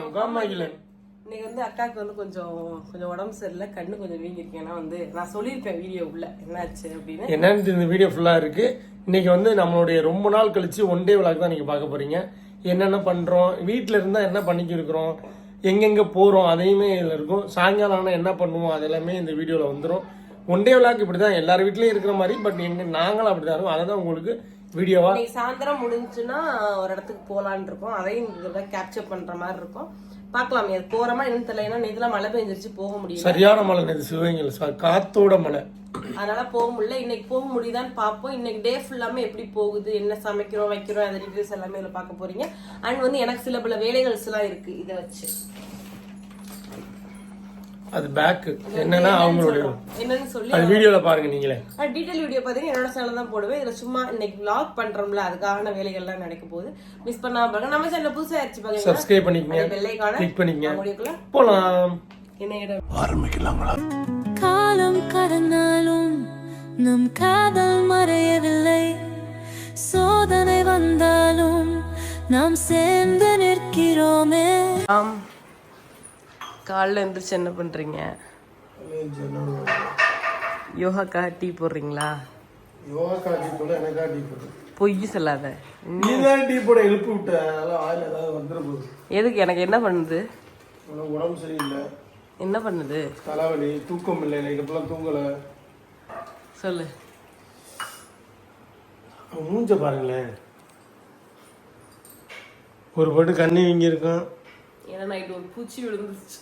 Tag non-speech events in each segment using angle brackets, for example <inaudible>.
யோகா மகிழன் இன்னைக்கு வந்து அக்காவுக்கு வந்து கொஞ்சம் கொஞ்சம் உடம்பு சரியில்லை கண்ணு கொஞ்சம் வீங்கிருக்கு ஏன்னா வந்து நான் சொல்லியிருப்பேன் வீடியோ உள்ள என்னாச்சு அப்படின்னு. என்னன்னு இந்த வீடியோ ஃபுல்லா இருக்கு. இன்னைக்கு வந்து நம்மளுடைய ரொம்ப நாள் கழிச்சு ஒன் டே விளாக் தான் நீங்க பார்க்க போறீங்க. என்னென்ன பண்றோம் வீட்ல இருந்தா என்ன பண்ணிட்டு இருக்கிறோம் எங்கெங்க போறோம் அதையுமே இதுல இருக்கும். சாயங்காலம் ஆனா என்ன பண்ணுவோம் அது எல்லாமே இந்த வீடியோல வந்துடும் ஒன் டே விளாக் இப்படிதான் எல்லார் வீட்லயும் இருக்கிற மாதிரி பட் எங்க நாங்களும் அப்படிதான் இருக்கும். அதை தான் உங்களுக்கு வீடியோவா? சாயந்தரம் முடிஞ்சுன்னா ஒரு இடத்துக்கு போலான்னு இருக்கோம். அதையும் இதில் கேப்சர் பண்ற மாதிரி இருக்கும். பார்க்கலாம் அது போறோமா என்னன்னு தெரியல. ஏன்னா நேற்றுலாம் மழை பெஞ்சிருச்சு போக முடியல. சரியான மழை நேற்று சிவகங்கையில். சா- காத்தோட மழை. அதனால போக முடியல. இன்னைக்கு போக முடியுதான்னு பார்ப்போம். இன்னைக்கு டே ஃபுல்லாமே எப்படி போகுது என்ன சமைக்கிறோம் வைக்கிறோம் அந்த டீட்டெயில்ஸ் எல்லாமே இதில் பார்க்க போறீங்க. அண்ட் வந்து எனக்கு சில பல வேலைகள்ஸ் எல்லாம் இருக்கு இதை வச்சு. அது பேக்கு என்னன்னா அவங்களுடைய என்னன்னு சொல்லி அது வீடியோல பாருங்க நீங்களே. டீட்டெயில் வீடியோ பார்த்தீங்கன்னா என்னோட சேனல் தான் போடுவேன். இதில் சும்மா இன்னைக்கு vlog பண்றோம்ல அதுக்கான வேலைகள்லாம் நடக்க போகுது. மிஸ் பண்ணாம பாருங்க. நம்ம சேனல் புதுசா ஆயிடுச்சு பாருங்க சப்ஸ்கிரைப் பண்ணிக்கங்க. வெள்ளைக்கான கிளிக் பண்ணிக்கங்க. போலாம். என்ன இடம்? காலம் கடந்தாலும் நம் காதல் மறையவில்லை. சோதனை வந்தாலும் நாம் சேர்ந்து நிற்கிறோமே. ஆம். காலைல எந்திரிச்சு என்ன பண்றீங்க? யோகாக்கா டீ போடுறீங்களா? யோகா காட்டி போட எனக்கா டீ போடு பொய் சொல்லாத. நீ தான் டீ போட எழுப்பி விட்ட அதனால ஆயில் ஏதாவது வந்துட போகுது. எதுக்கு? எனக்கு என்ன பண்ணுது? உனக்கு உடம்பு சரியில்லை. என்ன பண்ணுது? தலைவலி தூக்கம் இல்லை நைட்டு ஃபுல்லாக தூங்கலை. சொல்லு. மூஞ்ச பாருங்களேன். ஒரு பட்டு கண்ணி வீங்கி இருக்கான் ஏன்னா நைட்டு ஒரு பூச்சி விழுந்துச்சு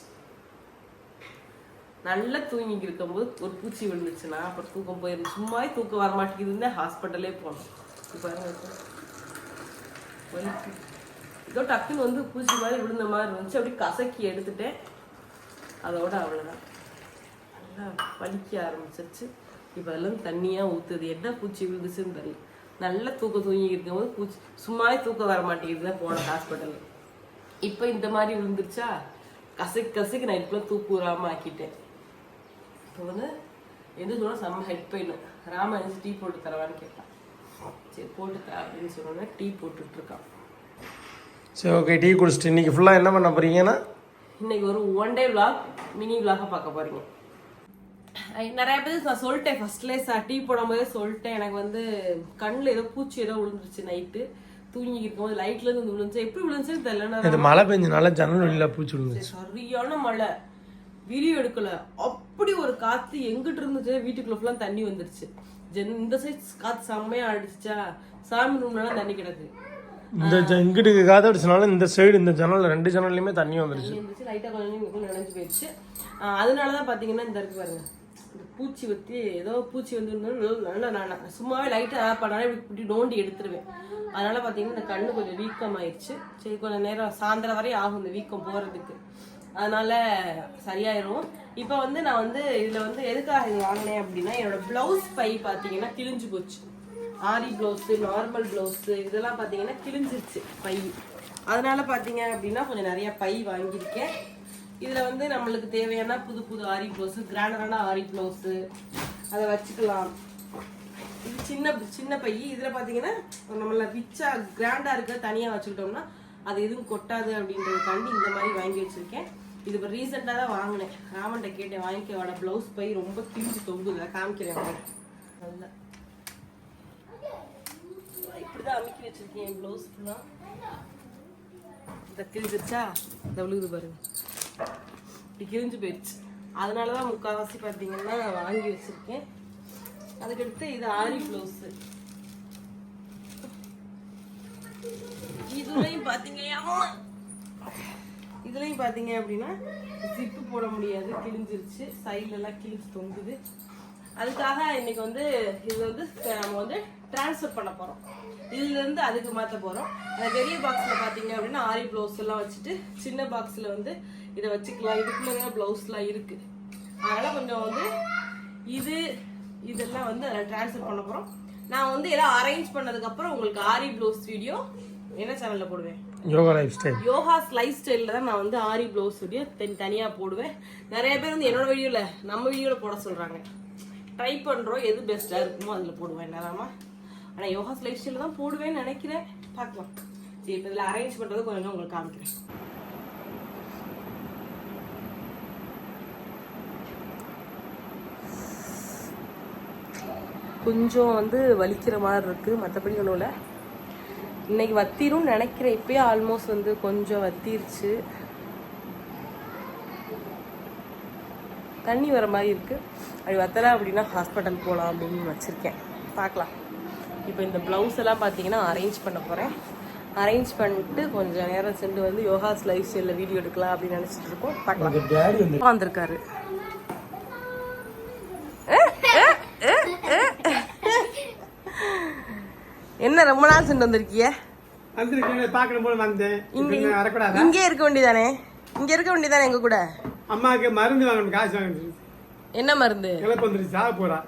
நல்லா தூங்கிட்டு இருக்கும்போது ஒரு பூச்சி விழுந்துச்சுன்னா அப்புறம் தூக்கம் போயிருந்து சும்மா தூக்கம் வர மாட்டேங்குதுன்னு ஹாஸ்பிட்டலே போனோம் பாருங்க ஏதோ டக்குன்னு வந்து பூச்சி மாதிரி விழுந்த மாதிரி இருந்துச்சு. அப்படியே கசக்கி எடுத்துட்டேன். அதோட அவ்வளோதான் நல்லா வலிக்க ஆரம்பிச்சிருச்சு. இப்போ அதெல்லாம் தண்ணியாக ஊற்றுது என்ன பூச்சி விழுந்துச்சுன்னு தெரியல. நல்லா தூக்கம் தூங்கி இருக்கும்போது பூச்சி சும்மாவே தூக்கம் வர மாட்டேங்குது தான் போனேன் ஹாஸ்பிட்டலில் இப்போ இந்த மாதிரி விழுந்துருச்சா? கசக்கு கசக்கு நான் இப்போ தூக்கு விடாமல் ஆக்கிட்டேன். வந்து எது சொன்னால் செம்ம ஹெட் பெயின் ராம எழுந்து டீ போட்டு தரவான்னு கேட்டான் சரி போட்டு தர அப்படின்னு சொன்னோன்னே டீ போட்டுட்டு இருக்கான். சரி ஓகே டீ குடிச்சிட்டு இன்னைக்கு ஃபுல்லாக என்ன பண்ண போறீங்கன்னா? இன்னைக்கு ஒரு one day vlog mini vlog பார்க்க போறீங்க. ஐ- நிறைய பேர் நான் சொல்லிட்டேன். ஃபர்ஸ்ட்லேயே சார் டீ போடும்போதே சொல்லிட்டேன். எனக்கு வந்து கண்ணில் ஏதோ பூச்சி ஏதோ விழுந்துருச்சு நைட்டு தூங்கி இருக்கும்போது லைட்ல இருந்து விழுந்துச்சு எப்படி விழுந்துச்சுன்னு தெரியல மழை பெஞ்சனால ஜன்னல் வெளியில் பூச்சி விழுந்துச்சு சரியான மழை. வீடியோ எடுக்கல. அப்படி ஒரு காத்து எங்கிட்டு இருந்துச்சு? வீட்டுக்குள்ள ஃபுல்லா தண்ணி வந்துருச்சு. ஜென் இந்த சைட் காத்து செம்மையா அடிச்சுச்சா? சாமி ரூம்லாம் தண்ணி கிடக்கு. இந்த இங்கிட்டு காத்து அடிச்சனால இந்த சைடு இந்த ஜன்னல் ரெண்டு ஜன்னல்லையுமே தண்ணி வந்துருச்சு. தண்ணி இருந்துச்சு லைட்டா கொஞ்சம் நினைஞ்சு போயிடுச்சு. ஆஹ் அதனாலதான் பாத்தீங்கன்னா இந்த இருக்கு பாருங்க. பூச்சி வத்தி ஏதோ பூச்சி வந்து நல்லா நான் சும்மாவே லைட்டா பண்ணாலே இப்படி நோண்டி எடுத்துருவேன். அதனால பாத்தீங்கன்னா இந்த கண்ணு கொஞ்சம் வீக்கம் ஆயிடுச்சு சரி கொஞ்சம் நேரம் சாயந்தரம் வரையும் ஆகும் இந்த வீக்கம் போறதுக்கு. அதனால சரியாயிரும். இப்போ வந்து நான் வந்து இதுல வந்து எதுக்காக இது வாங்கினேன் அப்படின்னா என்னோட பிளவுஸ் பை பாத்தீங்கன்னா கிழிஞ்சு போச்சு. ஆரி பிளவுஸ் நார்மல் பிளவுஸ் இதெல்லாம் பாத்தீங்கன்னா கிழிஞ்சிருச்சு பை. அதனால பாத்தீங்க அப்படின்னா கொஞ்சம் நிறைய பை வாங்கியிருக்கேன். இதுல வந்து நம்மளுக்கு தேவையான புது புது ஆரி பிளவுஸ் கிராண்டரான ஆரி பிளவுஸ் அதை வச்சுக்கலாம். இது சின்ன சின்ன பை. இதுல பாத்தீங்கன்னா நம்மள ரிச்சா கிராண்டா இருக்க தனியா வச்சுக்கிட்டோம்னா அது எதுவும் கொட்டாது அப்படின்றதுக்காண்டி இந்த மாதிரி வாங்கி வச்சிருக்கேன். இது இப்போ ரீசெண்டாக தான் வாங்கினேன். ராமன்ட்ட கேட்டேன் வாங்கிக்க வாட ப்ளவுஸ் போய் ரொம்ப கிழிஞ்சு தொங்குது. காமிக்கிறேன் உங்களுக்கு. நல்லா. இப்படிதான் அமுக்கி வச்சிருக்கேன் என் ப்ளவுஸ் ஃபுல்லாக இதை கிழிஞ்சிருச்சா? இதை விழுகுது பாருங்க. இப்படி கிழிஞ்சு போயிடுச்சு. அதனால தான் முக்கால்வாசி பார்த்தீங்கன்னா வாங்கி வச்சிருக்கேன். அதுக்கடுத்து இது ஆரி ப்ளவுஸு இதுலையும் பாத்தீங்க இதுலேயும் பார்த்தீங்க அப்படின்னா ஜிப்பு போட முடியாது கிழிஞ்சிருச்சு. சைட்லலாம் கிழிஞ்சு தொங்குது. அதுக்காக இன்னைக்கு வந்து இது வந்து நம்ம வந்து டிரான்ஸ்ஃபர் பண்ண போகிறோம் இதுலேருந்து அதுக்கு மாற்ற போகிறோம் அந்த பெரிய பாக்ஸில் பார்த்தீங்க அப்படின்னா ஆரி ப்ளவுஸ் எல்லாம் வச்சுட்டு சின்ன பாக்ஸில் வந்து இதை வச்சுக்கலாம். இதுக்குள்ளே ப்ளவுஸ்லாம் இருக்குது அதனால் கொஞ்சம் வந்து இது இதெல்லாம் வந்து அதில் டிரான்ஸ்ஃபர் பண்ண போகிறோம் நான் வந்து எல்லாம் அரேஞ்ச் பண்ணதுக்கப்புறம் உங்களுக்கு ஆரி ப்ளவுஸ் வீடியோ என்ன சேனலில் போடுவேன்? Yoga lifestyle. Yogas life ஸ்டைலில் தான் நான் வந்து ஆரி ப்ளவுஸ் வீடியோ தனி தனியாக போடுவேன். நிறைய பேர் வந்து என்னோட வீடியோவில் நம்ம வீடியோவில் போட சொல்கிறாங்க ட்ரை பண்ணுறோம் எது பெஸ்ட்டாக இருக்குமோ அதில் போடுவேன் என்னதாம்மா ஆனால் யோகா லைஃப் ஸ்டைலில் தான் போடுவேன்னு நினைக்கிறேன். பார்க்கலாம். சரி இப்போ இதில் அரேஞ்ச் பண்ணுறது கொஞ்சம் உங்களுக்கு காமிக்கிறேன். கொஞ்சம் வந்து வலிக்கிற மாதிரி இருக்குது மற்றபடி ஒன்றும் இல்லை. இன்னைக்கு வத்திரும் நினைக்கிறேன். இப்பயே ஆல்மோஸ்ட் வந்து கொஞ்சம் வத்திருச்சு. தண்ணி வர மாதிரி இருக்கு. அப்படி வத்தலை அப்படின்னா ஹாஸ்பிட்டல் போகலாம் அப்படின்னு வச்சிருக்கேன். பார்க்கலாம். இப்போ இந்த ப்ளவுஸ் எல்லாம் பார்த்தீங்கன்னா அரேஞ்ச் பண்ண போகிறேன் அரேஞ்ச் பண்ணிட்டு கொஞ்சம் நேரம் சென்று வந்து யோகாஸ் லைஃப் ஸ்டைலில் வீடியோ எடுக்கலாம் அப்படின்னு நினச்சிட்டு இருக்கோம். பார்க்கலாம். வந்திருக்காரு என்ன ரொம்ப நாள் சென்று வந்திருக்கிய. வந்திருக்கேன் பார்க்கணும் போல வந்தேன். இங்க இப்ப என்ன வரக்கூடாதா? இங்கே இருக்க வேண்டியதானே? இங்க இருக்க வேண்டியதானே எங்க கூட? அம்மாவுக்கு மருந்து வாங்கணும் காசு வாங்கணும். என்ன மருந்து? கிளப்பு வந்துருச்சு சாக போறா.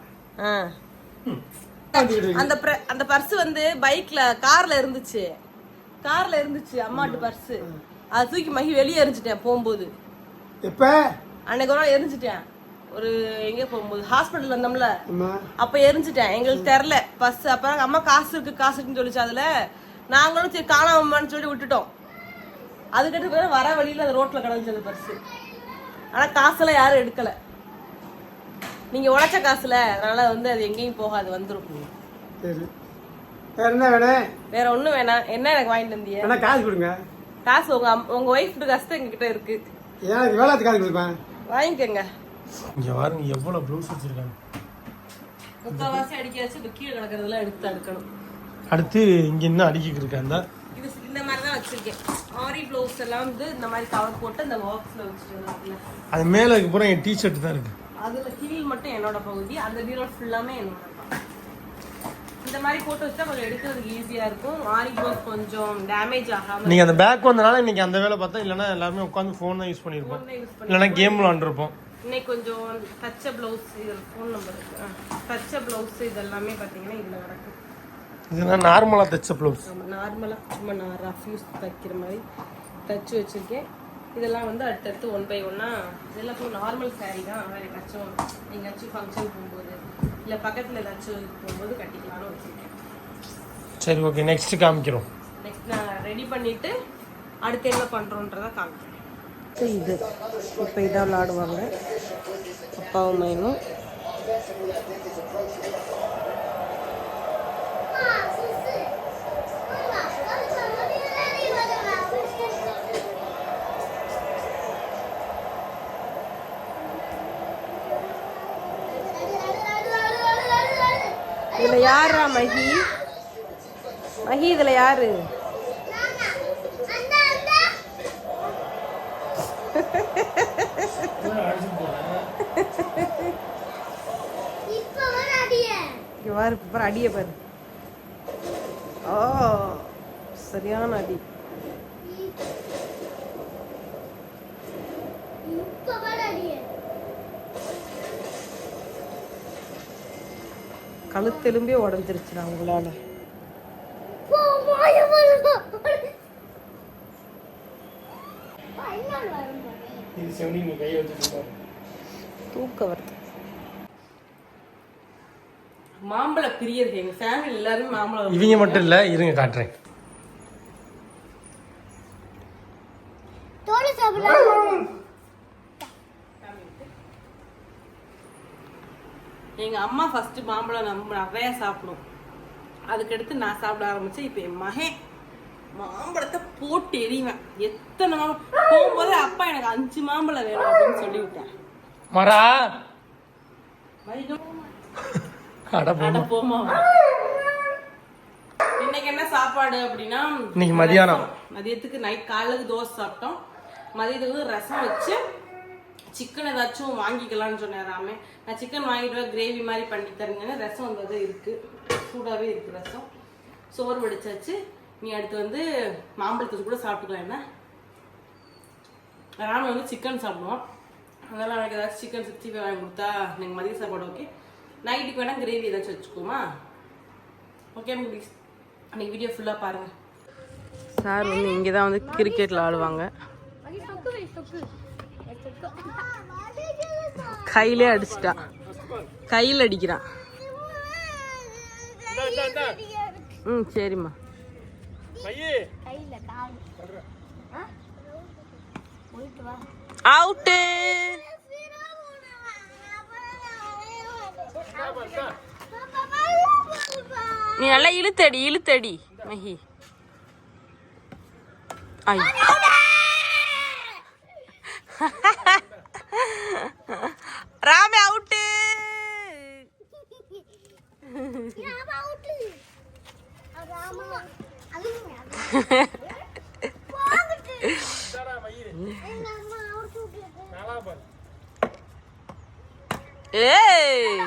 அந்த அந்த பர்ஸ் வந்து பைக்ல கார்ல இருந்துச்சு. கார்ல இருந்துச்சு அம்மாட்டு பர்ஸ். அதை தூக்கி மகி வெளியே எரிஞ்சிட்டேன் போகும்போது. எப்ப? அன்னைக்கு ஒரு நாள் எரிஞ்சிட்டேன். ஒரு எங்க போகும்போது? ஹாஸ்பிட்டல் வந்தோம்ல. அப்ப எரிஞ்சிட்டேன். எங்களுக்கு தெரில பஸ் அப்புறம் அம்மா காசு இருக்கு காசு இருக்குன்னு சொல்லிச்சு அதுல. நாங்களும் சரி காணாமன்னு சொல்லி விட்டுட்டோம். அதுக்கடுத்து பிறகு வர வழியில அந்த ரோட்ல கிடந்துச்சு அந்த பர்ஸ் ஆனா காசெல்லாம் யாரும் எடுக்கல. நீங்க உழைச்ச காசுல அதனால வந்து அது எங்கேயும் போகாது வந்துரும். சரி. வேற என்ன வேணும்? வேற ஒண்ணும் வேணாம். என்ன எனக்கு வாங்கிட்டு வந்தீங்க காசு கொடுங்க. காசு உங்க உங்க ஒய்ஃப் காசு தான் எங்ககிட்ட இருக்கு. எனக்கு வேளாத்து காசு கொடுப்பேன்? வாங்கிக்கோங்க. இங்க பாருங்க எவ்வளவு ப்ளவுஸ் வச்சிருக்காங்க? முக்கால்வாசி அடிக்க வச்சு இந்த கீழே கிடக்கிறதெல்லாம் எடுத்து அடுக்கணும். அடுத்து இங்க இன்னும் அடிக்கிட்டு இருக்காங்க இது இந்த மாதிரி தான் வச்சிருக்கேன். ஆரி ப்ளவுஸ் எல்லாம் வந்து இந்த மாதிரி கவர் போட்டு இந்த பாக்ஸ்ல வச்சுட்டு அது மேல இருக்க பூரா என் டிஷர்ட் தான் இருக்கு. அதுல கீழ் மட்டும் என்னோட பகுதி அந்த பீரோ ஃபுல்லாமே என்னோட. இந்த மாதிரி போட்டு வச்சா கொஞ்சம் எடுக்கிறதுக்கு ஈஸியா இருக்கும். ஆரி ப்ளவுஸ் கொஞ்சம் டேமேஜ் ஆகாம நீங்க அந்த பேக் வந்தனால இன்னைக்கு அந்த வேலை பார்த்தா இல்லைன்னா எல்லாருமே உட்காந்து ஃபோன் தான் யூஸ் பண்ணியிருப்போம் யூஸ் பண்ணி இல்லைன்னா கேம் விளாண்டுருப்போம் இன்னைக்கு கொஞ்சம் தச்ச ப்ளவுஸ் இதில் ஃபோன் நம்பர் இருக்கு. தச்ச ப்ளவுஸ் இதெல்லாமே பார்த்தீங்கன்னா இதில் கிடக்கு இதெல்லாம் நார்மலா தைச்ச ப்ளவுஸ் நம்ம நார்மலாக சும்மா நான் ரஃப் யூஸ் தைக்கிற மாதிரி தச்சு வச்சிருக்கேன். இதெல்லாம் வந்து அடுத்தடுத்து ஒன் பை ஒன்னா இதெல்லாம் ஃபுல் நார்மல் saree தான் வேறு ஏதாச்சும் எங்கேயாச்சும் ஃபங்க்ஷன் போகும்போது இல்லை பக்கத்தில் ஏதாச்சும் போகும்போது கட்டிக்கலாம்னு வச்சுருக்கேன். சரி ஓகே நெக்ஸ்ட் காமிக்கிறோம். நெக்ஸ்ட் நான் ரெடி பண்ணிட்டு அடுத்து என்ன பண்ணுறோன்றதை காமிக்கிறேன். இது. இப்போ இதாக விளாடுவாங்க அப்பாவும் மைனும் இதில் யாரா மகி? மகி இதில் யாரு? இங்க பாரு இப்ப பாரு அடிய பாரு. ஓ சரியான அடி. கழுத்தெலும்பே உடஞ்சிருச்சுடா உங்களால. இது செவனி நீ கையை வச்சுட்டு தூக்க வருது. மாம்பழ பிரியர்கள் எங்க ஃபேமிலி எல்லாருமே மாம்பழம் இவங்க மட்டும் இல்ல இருங்க காட்டுறேன். எங்க அம்மா ஃபர்ஸ்ட் மாம்பழம் நம்ம நிறைய சாப்பிடும். அதுக்கடுத்து நான் சாப்பிட ஆரம்பிச்சேன் இப்போ என் மகன் மாம்பழத்தை போட்டு எறிவேன். எத்தனை மாம்பழம் போகும்போது அப்பா எனக்கு அஞ்சு மாம்பழம் வேணும் அப்படின்னு சொல்லி விட்டேன் மரா போமா. இன்னைக்கு என்ன சாப்பாடு அப்படின்னா இன்னைக்கு மதியானம். மதியத்துக்கு நைட் காலையில தோசை சாப்பிட்டோம். மதியத்துக்கு ரசம் வச்சு சிக்கன் ஏதாச்சும் வாங்கிக்கலாம்னு சொன்னேன் ராமே. நான் சிக்கன் வாங்கிட்டு கிரேவி மாதிரி பண்ணி தரேங்க ரசம் வந்தது இருக்கு. சூடாவே இருக்கு ரசம். சோறு வடிச்சாச்சு. நீ அடுத்து வந்து மாம்பழத்துக்கு கூட சாப்பிட்டுக்கலாம் என்ன? ராம வந்து சிக்கன் சாப்பிடுவோம். அதனால அவனுக்கு ஏதாச்சும் சிக்கன் சிக்ஸ்டி ஃபைவ் வாங்கி கொடுத்தா எனக்கு மதிய சாப்பாடு ஓகே நைட்டுக்கு வேணா கிரேவி ஏதாச்சும் வச்சுக்கோமா ஓகே ப்ளீஸ் அன்னைக்கு வீடியோ ஃபுல்லாக பாருங்க. சார் வந்து இங்கே தான் வந்து கிரிக்கெட்டில் ஆடுவாங்க. கையிலே அடிச்சிட்டான் கையில் அடிக்கிறான். ம் சரிம்மா. அவுட்டு. நீ நல்லா இழுத்தடி இழுத்தடி மஹி. ராமே அவுட்டு. பாரு <laughs> ஏய்!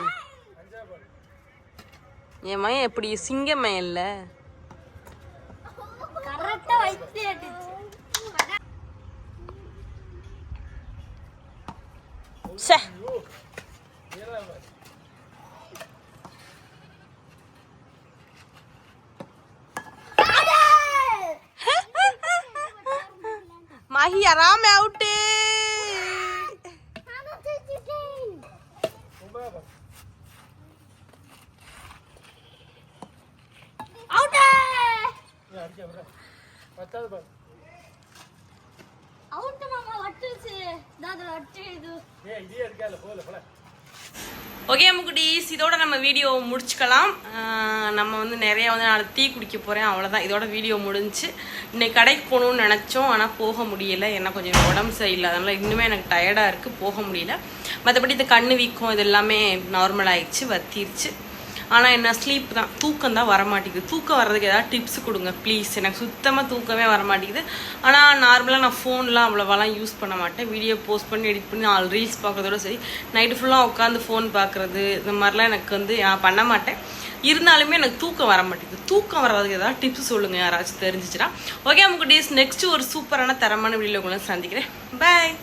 என் மயன் எப்படி சிங்கமயம் இல்ல கரெக்டா வயிற்று மஹியா ராமே அவுட்டு. நீ அடிக்க விடுற பத்தாவது பாரு அவுட்டு மாமா வட்டுச்சு. தாதா வட்டு இது. ஏய் இதே அடிக்காத போகல போல ஓகே முக்குட்டீஸ் இதோட நம்ம வீடியோ முடிச்சுக்கலாம். நம்ம வந்து நிறைய வந்து நான் டீ குடிக்க போகிறேன் அவ்வளோதான் இதோட வீடியோ முடிஞ்சுச்சு இன்னைக்கு கடைக்கு போகணும்னு நினச்சோம். ஆனால் போக முடியல. ஏன்னா கொஞ்சம் உடம்பு சரியில்லை. அதனால இன்னுமே எனக்கு டயர்டாக இருக்குது போக முடியல. மற்றபடி இந்த கண்ணு வீக்கம் இது எல்லாமே நார்மல் ஆயிடுச்சு. வத்திருச்சு. ஆனால் என்ன ஸ்லீப் தான். தூக்கம் தான் வரமாட்டேங்குது. தூக்கம் வர்றதுக்கு ஏதாவது டிப்ஸ் கொடுங்க ப்ளீஸ் எனக்கு சுத்தமாக தூக்கமே வரமாட்டேங்குது. ஆனால் நார்மலாக நான் ஃபோன்லாம் அவ்வளோவாலாம் யூஸ் பண்ண மாட்டேன். வீடியோ போஸ்ட் பண்ணி எடிட் பண்ணி ஆள் ரீல்ஸ் பார்க்குறதோட சரி. நைட்டு ஃபுல்லாக உட்காந்து ஃபோன் பார்க்குறது இந்த மாதிரிலாம் எனக்கு வந்து நான் பண்ண மாட்டேன். இருந்தாலுமே எனக்கு தூக்கம் வர மாட்டேங்குது தூக்கம் வர்றதுக்கு ஏதாவது டிப்ஸ் சொல்லுங்கள் யாராச்சும் தெரிஞ்சிச்சுன்னா. ஓகே நமக்கு டேஸ் நெக்ஸ்ட் ஒரு சூப்பரான தரமான வீடியோ உங்களை சந்திக்கிறேன். பாய்